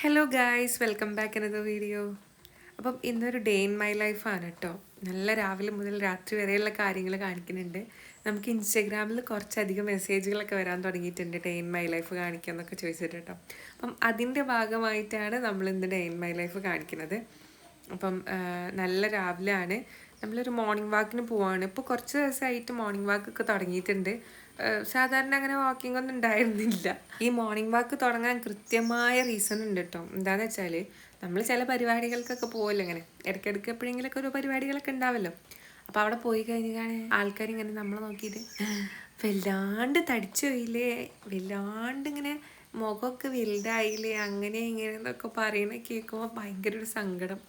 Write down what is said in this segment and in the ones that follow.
Hello guys welcome back another video appam ഇന്നൊരു day in my ലൈഫാണ് കേട്ടോ നല്ല രാവിലെ മുതൽ രാത്രി വരെയുള്ള കാര്യങ്ങൾ കാണിക്കുന്നുണ്ട്. നമുക്ക് ഇൻസ്റ്റഗ്രാമിൽ കുറച്ചധികം മെസ്സേജുകളൊക്കെ വരാൻ തുടങ്ങിയിട്ടുണ്ട് ഡേ ഇൻ മൈ ലൈഫ് കാണിക്കുക എന്നൊക്കെ ചോദിച്ചിട്ട് കേട്ടോ അപ്പം അതിന്റെ ഭാഗമായിട്ടാണ് നമ്മൾ ഇന്ന് ഡേ ഇൻ മൈ ലൈഫ് കാണിക്കുന്നത്. അപ്പം നല്ല രാവിലെയാണ്. നമ്മളൊരു മോർണിംഗ് വാക്കിന് പോവാണ്. ഇപ്പോൾ കുറച്ച് ദിവസമായിട്ട് മോർണിംഗ് വാക്കൊക്കെ തുടങ്ങിയിട്ടുണ്ട്. സാധാരണ അങ്ങനെ വാക്കിംഗ് ഒന്നും ഉണ്ടായിരുന്നില്ല. ഈ മോർണിംഗ് വാക്ക് തുടങ്ങാൻ കൃത്യമായ റീസൺ ഉണ്ട് കേട്ടോ എന്താണെന്ന് വെച്ചാൽ നമ്മൾ ചില പരിപാടികൾക്കൊക്കെ പോകല്ലോ ഇങ്ങനെ. ഇടയ്ക്കിടയ്ക്ക് എപ്പോഴെങ്കിലൊക്കെ ഒരു പരിപാടികളൊക്കെ ഉണ്ടാവല്ലോ. അപ്പോൾ അവിടെ പോയി കഴിഞ്ഞാൽ ആൾക്കാർ ഇങ്ങനെ നമ്മളെ നോക്കിയിട്ട് വല്ലാണ്ട് തടിച്ചു പോയില്ലേ? വല്ലാണ്ട് ഇങ്ങനെ മുഖമൊക്കെ വലുതായില്ലേ? അങ്ങനെ ഇങ്ങനെ എന്നൊക്കെ പറയണ കേൾക്കുമ്പോൾ ഭയങ്കര ഒരു സങ്കടം.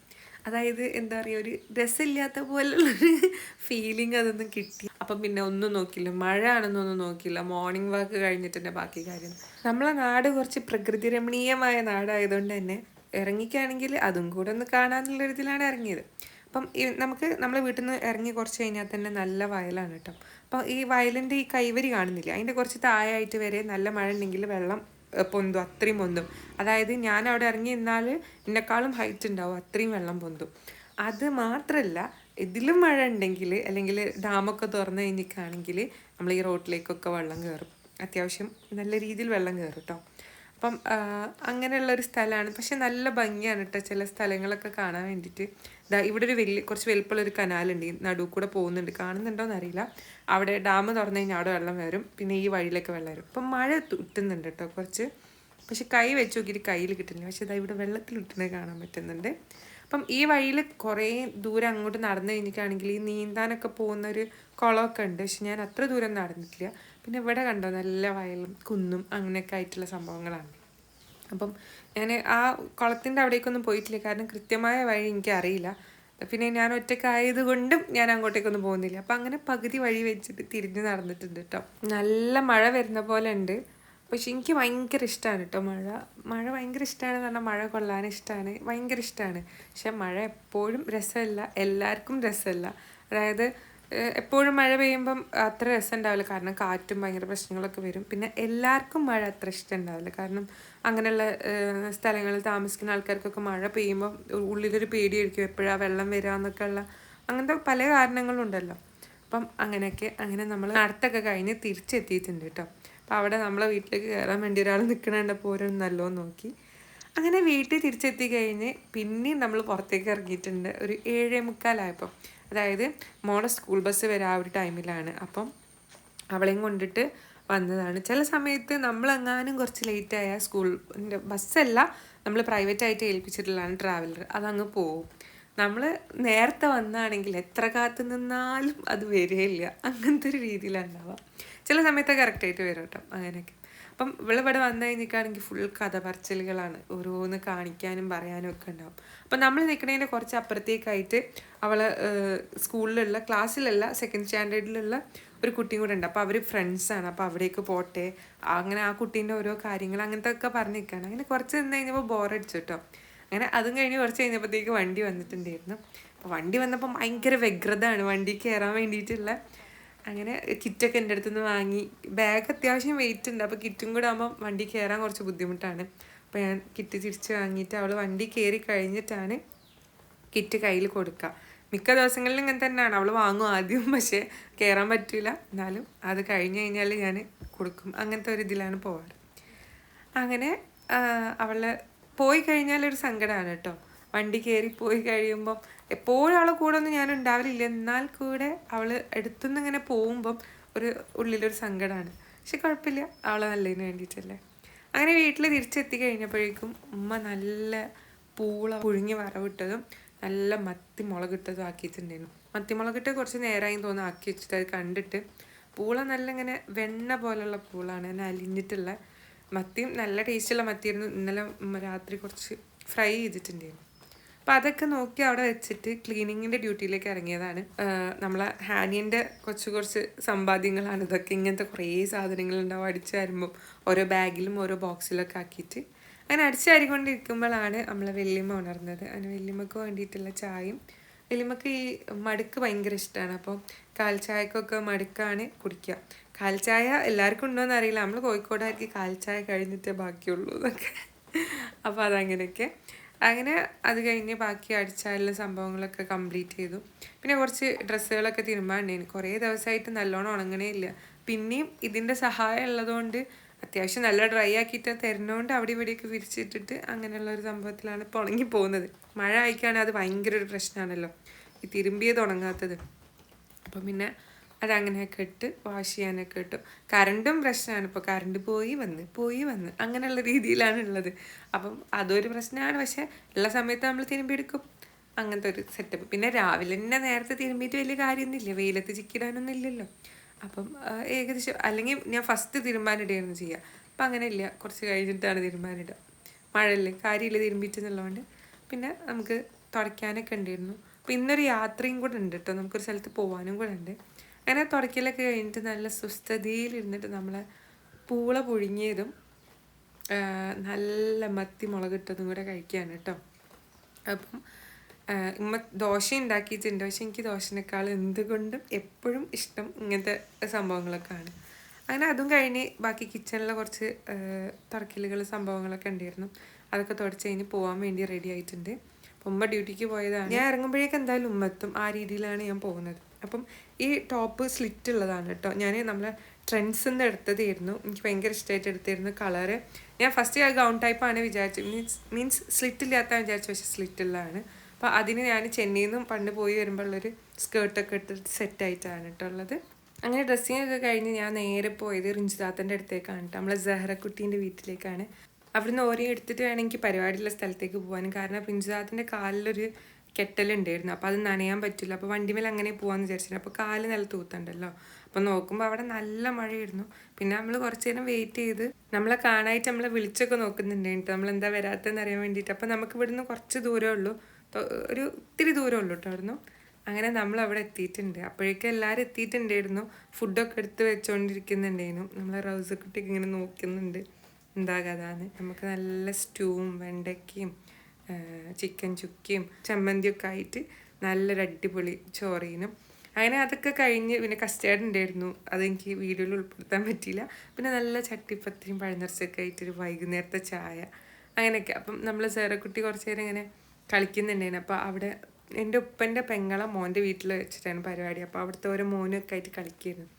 അതായത് എന്താ പറയുക ഒരു രസമില്ലാത്ത പോലുള്ളൊരു ഫീലിംഗ് അതൊന്നും കിട്ടി. അപ്പം പിന്നെ ഒന്നും നോക്കില്ല. മഴ ആണെന്നൊന്നും നോക്കില്ല. മോർണിംഗ് വാക്ക് കഴിഞ്ഞിട്ട് തന്നെ ബാക്കി കാര്യം. നമ്മളെ നാട് കുറച്ച് പ്രകൃതി രമണീയമായ നാടായതുകൊണ്ട് തന്നെ ഇറങ്ങിക്കാണെങ്കിൽ അതും കൂടെ ഒന്ന് കാണാനുള്ള ഇതിലാണ് ഇറങ്ങിയത്. അപ്പം നമുക്ക് നമ്മളെ വീട്ടിൽ നിന്ന് ഇറങ്ങി കുറച്ച് കഴിഞ്ഞാൽ തന്നെ നല്ല വയലാണ് കേട്ടോ. അപ്പം ഈ വയലിന്റെ ഈ കൈവരി കാണുന്നില്ല? അതിന്റെ കുറച്ച് താഴായിട്ട് വരെ നല്ല മഴ ഉണ്ടെങ്കിൽ വെള്ളം പൊന്തും അത്രയും പൊന്തും. അതായത് ഞാൻ അവിടെ ഇറങ്ങി നിന്നാൽ എന്നെക്കാളും ഹൈറ്റ് ഉണ്ടാവും അത്രയും വെള്ളം പൊന്തും. അത് മാത്രമല്ല ഇതിലും മഴ ഉണ്ടെങ്കിൽ അല്ലെങ്കിൽ ഡാമൊക്കെ തുറന്നു കഴിഞ്ഞിട്ടാണെങ്കിൽ നമ്മൾ ഈ റോട്ടിലേക്കൊക്കെ വെള്ളം കയറും. അത്യാവശ്യം നല്ല രീതിയിൽ വെള്ളം കയറും കേട്ടോ അപ്പം അങ്ങനെയുള്ളൊരു സ്ഥലമാണ്. പക്ഷെ നല്ല ഭംഗിയാണ് കേട്ടോ ചില സ്ഥലങ്ങളൊക്കെ കാണാൻ വേണ്ടിയിട്ട്. ഇവിടെ ഒരു വലിയ കുറച്ച് വലുപ്പമുള്ളൊരു കനാലുണ്ട്. ഈ നടു കൂടെ പോകുന്നുണ്ട്. കാണുന്നുണ്ടോയെന്ന് അറിയില്ല. അവിടെ ഡാം തുറന്നു കഴിഞ്ഞാൽ അവിടെ വെള്ളം വരും. പിന്നെ ഈ വഴിയിലൊക്കെ വെള്ളം വരും. അപ്പം മഴ ഉറ്റുന്നുണ്ട് കേട്ടോ കുറച്ച്. പക്ഷെ കൈ വെച്ച് നോക്കിയിട്ട് കയ്യിൽ കിട്ടുന്നില്ല. പക്ഷെ ഇതാ ഇവിടെ വെള്ളത്തിൽ ഇട്ടുന്നത് കാണാൻ പറ്റുന്നുണ്ട്. അപ്പം ഈ വഴിയിൽ കുറേ ദൂരം അങ്ങോട്ട് നടന്നു കഴിഞ്ഞിട്ടാണെങ്കിൽ ഈ നീന്താനൊക്കെ പോകുന്ന ഒരു കുളമൊക്കെ ഉണ്ട്. പക്ഷെ ഞാൻ അത്ര ദൂരം നടന്നിട്ടില്ല. പിന്നെ ഇവിടെ കണ്ടോ നല്ല വയലും കുന്നും അങ്ങനെയൊക്കെ ആയിട്ടുള്ള സംഭവങ്ങളാണ്. അപ്പം ഞാൻ ആ കുളത്തിന്റെ അവിടേക്കൊന്നും പോയിട്ടില്ല. കാരണം കൃത്യമായ വഴി എനിക്ക് അറിയില്ല പിന്നെ ഞാൻ ഒറ്റക്കായത് കൊണ്ടും ഞാൻ അങ്ങോട്ടേക്കൊന്നും പോകുന്നില്ല. അപ്പം അങ്ങനെ പകുതി വഴി വെച്ചിട്ട് തിരിഞ്ഞ് നടന്നിട്ടുണ്ട് കേട്ടോ നല്ല മഴ വരുന്ന പോലെ ഉണ്ട്. പക്ഷെ എനിക്ക് ഭയങ്കര ഇഷ്ടമാണ് കേട്ടോ മഴ. മഴ ഭയങ്കര ഇഷ്ടമാണെന്ന് പറഞ്ഞാൽ മഴ കൊള്ളാൻ ഇഷ്ടമാണ് ഭയങ്കര ഇഷ്ടമാണ് പക്ഷെ മഴ എപ്പോഴും രസമല്ല. എല്ലാവർക്കും രസമല്ല. അതായത് എപ്പോഴും മഴ പെയ്യുമ്പം അത്ര രസം ഉണ്ടാവില്ല കാരണം കാറ്റും ഭയങ്കര പ്രശ്നങ്ങളൊക്കെ വരും. പിന്നെ എല്ലാവർക്കും മഴ അത്ര ഇഷ്ടം ഉണ്ടാവില്ല കാരണം അങ്ങനെയുള്ള സ്ഥലങ്ങളിൽ താമസിക്കുന്ന ആൾക്കാർക്കൊക്കെ മഴ പെയ്യുമ്പം ഉള്ളിലൊരു പേടിയായിരിക്കും. എപ്പോഴാണ് വെള്ളം വരിക എന്നൊക്കെ ഉള്ള അങ്ങനത്തെ പല കാരണങ്ങളും ഉണ്ടല്ലോ. അപ്പം അങ്ങനെയൊക്കെ അങ്ങനെ നമ്മൾ നടത്തൊക്കെ കഴിഞ്ഞ് തിരിച്ചെത്തിയിട്ടുണ്ട് കേട്ടോ. അപ്പം അവിടെ നമ്മളെ വീട്ടിലേക്ക് കയറാൻ വേണ്ടി ഒരാൾ നിൽക്കണുണ്ടപ്പോൾ ഓരോ നല്ലോ നോക്കി. അങ്ങനെ വീട്ടിൽ തിരിച്ചെത്തി കഴിഞ്ഞ് പിന്നെയും നമ്മൾ പുറത്തേക്ക് ഇറങ്ങിയിട്ടുണ്ട്. ഒരു ഏഴേ മുക്കാലായപ്പം. അതായത് മോളെ സ്കൂൾ ബസ് വരെ ഒരു ടൈമിലാണ്. അപ്പം അവളെയും കൊണ്ടിട്ട് വന്നതാണ്. ചില സമയത്ത് നമ്മളെങ്ങാനും കുറച്ച് ലേറ്റ് ആയാൽ സ്കൂൾ ബസ്സല്ല നമ്മൾ പ്രൈവറ്റ് ആയിട്ട് ഏൽപ്പിച്ചിട്ടുള്ളതാണ് ട്രാവലർ അതങ്ങ് പോവും. നമ്മൾ നേരത്തെ വന്നാണെങ്കിൽ എത്ര കാത്തു നിന്നാലും അത് വരികയില്ല അങ്ങനത്തെ ഒരു രീതിയിലാണ് ചില സമയത്ത് കറക്റ്റായിട്ട് വരും കേട്ടോ. അങ്ങനെയൊക്കെ. അപ്പം ഇവിടെ വന്നു കഴിഞ്ഞിട്ടാണെങ്കിൽ ഫുൾ കഥ പറച്ചിലുകളാണ് ഓരോന്ന് കാണിക്കാനും പറയാനും ഒക്കെ ഉണ്ടാവും. അപ്പം നമ്മൾ നിൽക്കുന്നതിന്റെ കുറച്ച് അപ്പുറത്തേക്കായിട്ട് അവൾ സ്കൂളിലുള്ള ക്ലാസ്സിലല്ല സെക്കൻഡ് സ്റ്റാൻഡേർഡിലുള്ള ഒരു കുട്ടിയും കൂടെ ഉണ്ട്. അപ്പോൾ അവർ ഫ്രണ്ട്സാണ് അപ്പോൾ അവിടേക്ക് പോട്ടെ. അങ്ങനെ ആ കുട്ടീന്റെ ഓരോ കാര്യങ്ങൾ അങ്ങനത്തെ ഒക്കെ പറഞ്ഞു നിൽക്കുകയാണ്. അങ്ങനെ കുറച്ച് നിന്ന് കഴിഞ്ഞപ്പോൾ ബോറടിച്ചു കേട്ടോ. അങ്ങനെ അതും കഴിഞ്ഞ് കുറച്ച് കഴിഞ്ഞപ്പോഴത്തേക്ക് വണ്ടി വന്നിട്ടുണ്ടായിരുന്നു. അപ്പോൾ വണ്ടി വന്നപ്പോൾ ഭയങ്കര വ്യഗ്രതയാണ് വണ്ടി കയറാൻ വേണ്ടിയിട്ടുള്ള അങ്ങനെ കിറ്റൊക്കെ എന്റെ അടുത്ത് നിന്ന് വാങ്ങി. ബാഗ് അത്യാവശ്യം വെയിറ്റ് ഉണ്ട്. അപ്പോൾ കിറ്റും കൂടെ ആകുമ്പോൾ വണ്ടി കയറാൻ കുറച്ച് ബുദ്ധിമുട്ടാണ്. അപ്പോൾ ഞാൻ കിറ്റ് തിരിച്ച് വാങ്ങിയിട്ട് അവൾ വണ്ടി കയറി കഴിഞ്ഞിട്ടാണ് കിറ്റ് കയ്യിൽ കൊടുക്കുക മിക്ക ദിവസങ്ങളിലും ഇങ്ങനെ തന്നെയാണ്. അവൾ വാങ്ങും ആദ്യം പക്ഷേ കയറാൻ പറ്റില്ല എന്നാലും അത് കഴിഞ്ഞ് കഴിഞ്ഞാൽ ഞാൻ കൊടുക്കും. അങ്ങനത്തെ ഒരു ഇതിലാണ് പോവാറ്. അങ്ങനെ അവൾ പോയി കഴിഞ്ഞാൽ ഒരു സങ്കടമാണ് കേട്ടോ. വണ്ടി കയറി പോയി കഴിയുമ്പം എപ്പോഴും അവളെ കൂടെ ഒന്നും ഞാൻ ഉണ്ടാവില്ല എന്നാൽ കൂടെ അവൾ അടുത്തുനിന്ന് ഇങ്ങനെ പോകുമ്പം ഒരു ഉള്ളിലൊരു സങ്കടമാണ് പക്ഷെ കുഴപ്പമില്ല. അവളെ നല്ലതിന് വേണ്ടിയിട്ടല്ലേ. അങ്ങനെ വീട്ടിൽ തിരിച്ചെത്തി കഴിഞ്ഞപ്പോഴേക്കും ഉമ്മ നല്ല പൂള പുഴുങ്ങി വറവിട്ടതും നല്ല മത്തി മുളകിട്ടതും ആക്കിയിട്ടുണ്ടായിരുന്നു. മത്തി മുളകിട്ട് കുറച്ച് നേരമായി തോന്നുന്നു ആക്കി വെച്ചിട്ട് അത് കണ്ടിട്ട് പൂള നല്ല ഇങ്ങനെ വെണ്ണ പോലെയുള്ള പൂളാണ്. അങ്ങനെ അലിഞ്ഞിട്ടുള്ള മത്തിയും നല്ല ടേസ്റ്റുള്ള മത്തിയായിരുന്നു. ഇന്നലെ രാത്രി കുറച്ച് ഫ്രൈ ചെയ്തിട്ടുണ്ടായിരുന്നു. അപ്പം അതൊക്കെ നോക്കി അവിടെ വെച്ചിട്ട് ക്ലീനിങ്ങിന്റെ ഡ്യൂട്ടിയിലേക്ക് ഇറങ്ങിയതാണ്. നമ്മളെ ഹാനിയന്റെ കുറച്ച് കുറച്ച് സമ്പാദ്യങ്ങളാണ്. ഇതൊക്കെ ഇങ്ങനത്തെ കുറേ സാധനങ്ങളുണ്ടാവും അടിച്ചു വരുമ്പം ഓരോ ബാഗിലും ഓരോ ബോക്സിലൊക്കെ ആക്കിയിട്ട് അങ്ങനെ അടിച്ചു അരികൊണ്ടിരിക്കുമ്പോഴാണ് നമ്മളെ വെല്ലിമ്മ ഉണർന്നത്. അങ്ങനെ വെല്ലിമ്മക്ക് വേണ്ടിയിട്ടുള്ള ചായയും വെല്ലിമ്മക്ക് ഈ മടുക്ക് ഭയങ്കര ഇഷ്ടമാണ് അപ്പോൾ കാൽച്ചായക്കൊക്കെ മടുക്കാണ് കുടിക്കുക കാൽച്ചായ ചായ എല്ലാവർക്കും ഉണ്ടോയെന്ന് അറിയില്ല. നമ്മൾ കോഴിക്കോടാർക്ക് കാൽച്ചായ ചായ കഴിഞ്ഞിട്ടേ ബാക്കിയുള്ളൂ എന്നൊക്കെ. അപ്പോൾ അതങ്ങനെയൊക്കെ. അങ്ങനെ അത് കഴിഞ്ഞ് ബാക്കി അടിച്ചാലുള്ള സംഭവങ്ങളൊക്കെ കംപ്ലീറ്റ് ചെയ്തു. പിന്നെ കുറച്ച് ഡ്രസ്സുകളൊക്കെ തിരുമ്പാണ്ടേന് കുറേ ദിവസമായിട്ട് നല്ലോണം ഉണങ്ങണേ ഇല്ല. പിന്നെയും ഇതിന്റെ സഹായം ഉള്ളതുകൊണ്ട് അത്യാവശ്യം നല്ല ഡ്രൈ ആക്കിയിട്ട് തരുന്നതുകൊണ്ട് അവിടെ ഇവിടെയൊക്കെ വിരിച്ചിട്ടിട്ട് അങ്ങനെയുള്ള ഒരു സംഭവത്തിലാണ് ഇപ്പോൾ ഉണങ്ങി പോകുന്നത്. മഴ ആയിക്കാണെങ്കിൽ അത് ഭയങ്കര ഒരു പ്രശ്നമാണല്ലോ. ഈ തിരുമ്പിയത് ഉണങ്ങാത്തത്. അപ്പം പിന്നെ അതങ്ങനെയൊക്കെ ഇട്ട് വാഷ് ചെയ്യാനൊക്കെ ഇട്ടു. കറണ്ടും പ്രശ്നമാണ്. ഇപ്പോൾ കറണ്ട് പോയി വന്ന് പോയി വന്ന്. അങ്ങനെയുള്ള രീതിയിലാണ് ഉള്ളത്. അപ്പം അതൊരു പ്രശ്നമാണ്. പക്ഷേ ഉള്ള സമയത്ത് നമ്മൾ തിരുമ്പിയെടുക്കും അങ്ങനത്തെ ഒരു സെറ്റപ്പ് പിന്നെ രാവിലെ തന്നെ നേരത്തെ തിരുമ്പിയിട്ട് വലിയ കാര്യമൊന്നുമില്ല. വെയിലത്ത് ചിക്കിടാനൊന്നും ഇല്ലല്ലോ. അപ്പം ഏകദേശം അല്ലെങ്കിൽ ഞാൻ ഫസ്റ്റ് തിരുമ്പാനിടയായിരുന്നു ചെയ്യുക അപ്പം അങ്ങനെയില്ല. കുറച്ച് കഴിഞ്ഞിട്ടാണ് തിരുമ്പാനിടുക. മഴയല്ലേ? കാര്യമില്ല. തിരുമ്പിച്ചെന്നുള്ളതുകൊണ്ട് പിന്നെ നമുക്ക് തുടയ്ക്കാനൊക്കെ ഉണ്ടായിരുന്നു. അപ്പോൾ ഇന്നൊരു യാത്രയും കൂടെ ഉണ്ട് കേട്ടോ. നമുക്കൊരു സ്ഥലത്ത് പോകാനും കൂടെ ഉണ്ട്. അങ്ങനെ തുടക്കലൊക്കെ കഴിഞ്ഞിട്ട് നല്ല സ്വസ്ഥതയിലിരുന്നിട്ട് നമ്മൾ പൂള പുഴുങ്ങിയതും നല്ല മത്തി മുളകിട്ടതും കൂടെ കഴിക്കുകയാണ് കേട്ടോ. അപ്പം ഉമ്മ ദോശ ഉണ്ടാക്കിയിട്ടുണ്ട്. പക്ഷെ എനിക്ക് ദോശനേക്കാൾ എന്തുകൊണ്ടും എപ്പോഴും ഇഷ്ടം ഇങ്ങനത്തെ സംഭവങ്ങളൊക്കെയാണ്. അങ്ങനെ അതും കഴിഞ്ഞ് ബാക്കി കിച്ചണിലെ കുറച്ച് തുറക്കലുകൾ സംഭവങ്ങളൊക്കെ ഉണ്ടായിരുന്നു. അതൊക്കെ തുടച്ച് കഴിഞ്ഞ് പോകാൻ വേണ്ടി റെഡി ആയിട്ടുണ്ട്. അപ്പം ഉമ്മ ഡ്യൂട്ടിക്ക് പോയതാണ്. ഞാൻ ഇറങ്ങുമ്പോഴേക്ക് എന്തായാലും ഉമ്മെത്തും ആ രീതിയിലാണ് ഞാൻ പോകുന്നത്. അപ്പം ഈ ടോപ്പ് സ്ലിറ്റ് ഉള്ളതാണ് കേട്ടോ. ഞാൻ നമ്മളെ ട്രെൻഡ്സ് നിന്ന് എടുത്തതായിരുന്നു. എനിക്ക് ഭയങ്കര ഇഷ്ടമായിട്ട് എടുത്തിരുന്നു കളറ് ഞാൻ ഫസ്റ്റ് ആ ഗൗൺ ടൈപ്പാണ് വിചാരിച്ചത്. മീൻസ് മീൻസ് സ്ലിറ്റ് ഇല്ലാത്ത വിചാരിച്ചു പക്ഷേ സ്ലിറ്റ് ഉള്ളതാണ്. അപ്പോൾ അതിന് ഞാൻ ചെന്നൈയിൽ നിന്നും പണ്ട് പോയി വരുമ്പോൾ വരുമ്പോഴുള്ളൊരു സ്കേർട്ടൊക്കെ എടുത്തിട്ട് സെറ്റായിട്ടാണ് കേട്ടോ ഉള്ളത്. അങ്ങനെ ഡ്രസ്സിങ് ഒക്കെ കഴിഞ്ഞ് ഞാൻ നേരെ പോയത് റിഞ്ചിതാത്തന്റെ അടുത്തേക്കാണ് കേട്ടോ. നമ്മളെ സെഹ്റക്കുട്ടീന്റെ വീട്ടിലേക്കാണ്. അവിടുന്ന് ഓരോ എടുത്തിട്ട് വേണമെങ്കിൽ പരിപാടിയുള്ള സ്ഥലത്തേക്ക് പോകാനും. കാരണം റിഞ്ചിതാത്തിന്റെ കാലിലൊരു കെട്ടലുണ്ടായിരുന്നു. അപ്പോൾ അത് നനയാൻ പറ്റില്ല. അപ്പോൾ വണ്ടിമേൽ അങ്ങനെ പോകാമെന്ന് വിചാരിച്ചിരുന്നു അപ്പോൾ കാൽ നിലത്ത് ഊത്തണ്ടല്ലോ അപ്പോൾ നോക്കുമ്പോൾ അവിടെ നല്ല മഴയായിരുന്നു. പിന്നെ നമ്മൾ കുറച്ച് നേരം വെയിറ്റ് ചെയ്ത് നമ്മളെ കാണാനായിട്ട് നമ്മളെ വിളിച്ചൊക്കെ നോക്കുന്നുണ്ടായിട്ട് നമ്മൾ എന്താ വരാത്തതെന്ന് അറിയാൻ വേണ്ടിയിട്ട്. അപ്പോൾ നമുക്ക് ഇവിടുന്ന് കുറച്ച് ദൂരമേ ഉള്ളൂ. ഒരു ഇത്തിരി ദൂരമേ ഉള്ളൂ കേട്ടോ അവിടുന്ന്. അങ്ങനെ നമ്മൾ അവിടെ എത്തിയിട്ടുണ്ട്. അപ്പോഴേക്കും എല്ലാവരും എത്തിയിട്ടുണ്ടായിരുന്നു. ഫുഡൊക്കെ എടുത്ത് വെച്ചുകൊണ്ടിരിക്കുന്നുണ്ടായിരുന്നു നമ്മളെ റൗസ് കുട്ടിക്ക് ഇങ്ങനെ നോക്കുന്നുണ്ട്. എന്താ കഥാന്ന് നമുക്ക് നല്ല സ്റ്റൂവും വെണ്ടയ്ക്കയും ചിക്കൻ ചുക്കിയും ചമ്മന്തിയൊക്കെ ആയിട്ട് നല്ലൊരു അടിപൊളി ചോറീനും. അങ്ങനെ അതൊക്കെ കഴിഞ്ഞ് പിന്നെ കസ്റ്റേർഡ് ഉണ്ടായിരുന്നു അതെനിക്ക് വീഡിയോയിൽ ഉൾപ്പെടുത്താൻ പറ്റിയില്ല. പിന്നെ നല്ല ചട്ടിപ്പത്തിരിയും പഴനിറച്ചൊക്കെ ആയിട്ടൊരു വൈകുന്നേരത്തെ ചായ അങ്ങനെയൊക്കെ. അപ്പം നമ്മൾ സേറക്കുട്ടി കുറച്ച് നേരം ഇങ്ങനെ കളിക്കുന്നുണ്ടായിരുന്നു. അപ്പോൾ അവിടെ എന്റെ ഉപ്പന്റെ പെങ്ങളെ മോന്റെ വീട്ടിൽ വെച്ചിട്ടാണ് പരിപാടി. അപ്പോൾ അവിടുത്തെ ഓരോ മോനൊക്കെ ആയിട്ട് കളിക്കായിരുന്നു.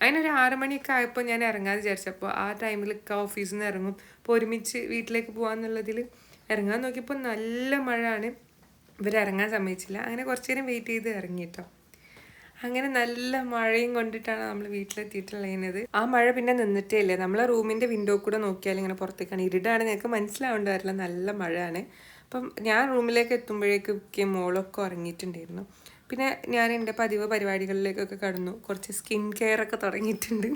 അങ്ങനെ ഒരു ആറ് മണിയൊക്കെ ആയപ്പോൾ ഞാൻ ഇറങ്ങാൻ വിചാരിച്ചപ്പോൾ ആ ടൈമിൽ ഒക്കെ ഓഫീസിൽ നിന്ന് ഇറങ്ങും. അപ്പോൾ ഒരുമിച്ച് വീട്ടിലേക്ക് പോകാന്നുള്ളതിൽ ഇറങ്ങാൻ നോക്കിയപ്പോൾ നല്ല മഴയാണ്. ഇവരിറങ്ങാൻ സമ്മതിച്ചില്ല. അങ്ങനെ കുറച്ച് നേരം വെയിറ്റ് ചെയ്ത് ഇറങ്ങി കേട്ടോ അങ്ങനെ നല്ല മഴയും കൊണ്ടിട്ടാണ് നമ്മൾ വീട്ടിലെത്തിയിട്ടുള്ളത്. ആ മഴ പിന്നെ നിന്നിട്ടേ ഇല്ല നമ്മളെ റൂമിന്റെ വിൻഡോ കൂടെ നോക്കിയാൽ ഇങ്ങനെ പുറത്തേക്കാണ്. ഇരുടാണ്. നിങ്ങൾക്ക് മനസ്സിലാവേണ്ടതായില്ല നല്ല മഴയാണ്. അപ്പം ഞാൻ റൂമിലേക്ക് എത്തുമ്പോഴേക്കും മോളൊക്കെ ഉറങ്ങിയിട്ടുണ്ടായിരുന്നു. പിന്നെ ഞാൻ എന്റെ പതിവ് പരിപാടികളിലേക്കൊക്കെ കടന്നു. കുറച്ച് സ്കിൻ കെയർ ഒക്കെ തുടങ്ങിയിട്ടുണ്ട്.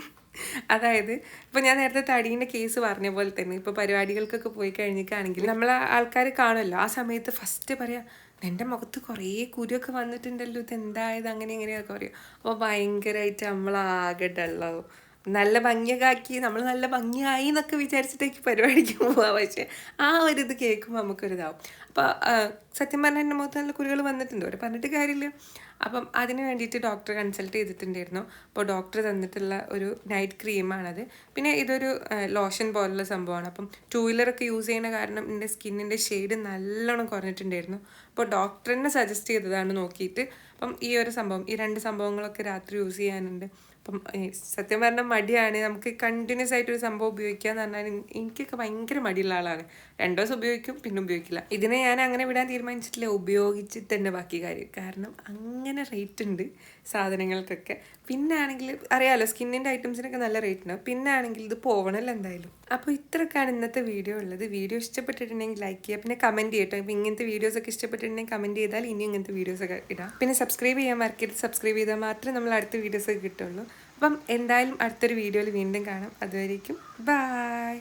അതായത് ഇപ്പോൾ ഞാൻ നേരത്തെ തടീന്റെ കേസ് പറഞ്ഞ പോലെ തന്നെ ഇപ്പോൾ പരിപാടികൾക്കൊക്കെ പോയി കഴിഞ്ഞിട്ടാണെങ്കിൽ നമ്മൾ ആൾക്കാർ കാണുമല്ലോ ആ സമയത്ത് ഫസ്റ്റ് പറയാ എന്റെ മുഖത്ത് കുറേ കുരുവൊക്കെ വന്നിട്ടുണ്ടല്ലോ ഇത് എന്തായത് അങ്ങനെ ഇങ്ങനെയൊക്കെ പറയും. അപ്പോൾ ഭയങ്കരമായിട്ട് നമ്മളാകെ ഡള്ളാവും നല്ല ഭംഗിയൊക്കെ നമ്മൾ നല്ല ഭംഗിയായി എന്നൊക്കെ വിചാരിച്ചിട്ടേക്ക് പരിപാടിക്ക് പോവാം. പക്ഷേ ആ ഒരു ഇത് കേൾക്കുമ്പോൾ നമുക്കൊരിതാവും. അപ്പോൾ സത്യം പറഞ്ഞാൽ എന്റെ മുഖത്ത് നല്ല കുരുകൾ വന്നിട്ടുണ്ട്. അവർ പറഞ്ഞിട്ട് കാര്യമില്ല. അപ്പം അതിന് വേണ്ടിയിട്ട് ഡോക്ടറെ കൺസൾട്ട് ചെയ്തിട്ടുണ്ടായിരുന്നു. അപ്പോൾ ഡോക്ടർ തന്നിട്ടുള്ള ഒരു നൈറ്റ് ക്രീമാണത്. പിന്നെ ഇതൊരു ലോഷൻ പോലുള്ള സംഭവമാണ്. അപ്പം ടൂ വീലറൊക്കെ യൂസ് ചെയ്യുന്ന കാരണം എന്റെ സ്കിന്നിന്റെ ഷെയ്ഡ് നല്ലോണം കുറഞ്ഞിട്ടുണ്ടായിരുന്നു. അപ്പോൾ ഡോക്ടറിനെ സജസ്റ്റ് ചെയ്തതാണ് നോക്കിയിട്ട്. അപ്പം ഈ ഒരു സംഭവം ഈ രണ്ട് സംഭവങ്ങളൊക്കെ രാത്രി യൂസ് ചെയ്യാനുണ്ട്. അപ്പം സത്യം പറഞ്ഞാൽ മടിയാണ്. നമുക്ക് കണ്ടിന്യൂസ് ആയിട്ട് ഒരു സംഭവം ഉപയോഗിക്കുക എന്ന് പറഞ്ഞാൽ എനിക്കൊക്കെ ഭയങ്കര മടിയുള്ള ആളാണ്. രണ്ടു ദിവസം ഉപയോഗിക്കും പിന്നെ ഉപയോഗിക്കില്ല. ഇതിനെ ഞാൻ അങ്ങനെ വിടാൻ തീരുമാനിച്ചിട്ടില്ല. ഉപയോഗിച്ചിട്ട് തന്നെ ബാക്കി കാര്യം. കാരണം അങ്ങനെ റേറ്റ് ഉണ്ട് സാധനങ്ങൾക്കൊക്കെ. പിന്നെ ആണെങ്കിൽ അറിയാമല്ലോ സ്കിന്നിന്റെ ഐറ്റംസിനൊക്കെ നല്ല റേറ്റ് ഉണ്ടാവും. പിന്നെ ആണെങ്കിൽ ഇത് പോകണമല്ലോ എന്തായാലും. അപ്പോൾ ഇത്രയൊക്കെയാണ് ഇന്നത്തെ വീഡിയോ ഉള്ളത്. വീഡിയോ ഇഷ്ടപ്പെട്ടിട്ടുണ്ടെങ്കിൽ ലൈക്ക് ചെയ്യുക. പിന്നെ കമന്റ് ചെയ്യട്ടോ. ഇപ്പം ഇങ്ങനത്തെ വീഡിയോസൊക്കെ ഇഷ്ടപ്പെട്ടിട്ടുണ്ടെങ്കിൽ കമന്റ് ചെയ്താൽ ഇനി ഇങ്ങനത്തെ വീഡിയോസൊക്കെ ഇടാം. പിന്നെ സബ്സ്ക്രൈബ് ചെയ്യാൻ മറക്കരുത്. സബ്സ്ക്രൈബ് ചെയ്താൽ മാത്രമേ നമ്മൾ അടുത്ത വീഡിയോസൊക്കെ കിട്ടുള്ളൂ. അപ്പം എന്തായാലും അടുത്തൊരു വീഡിയോയിൽ വീണ്ടും കാണാം. അതുവരേക്കും ബായ്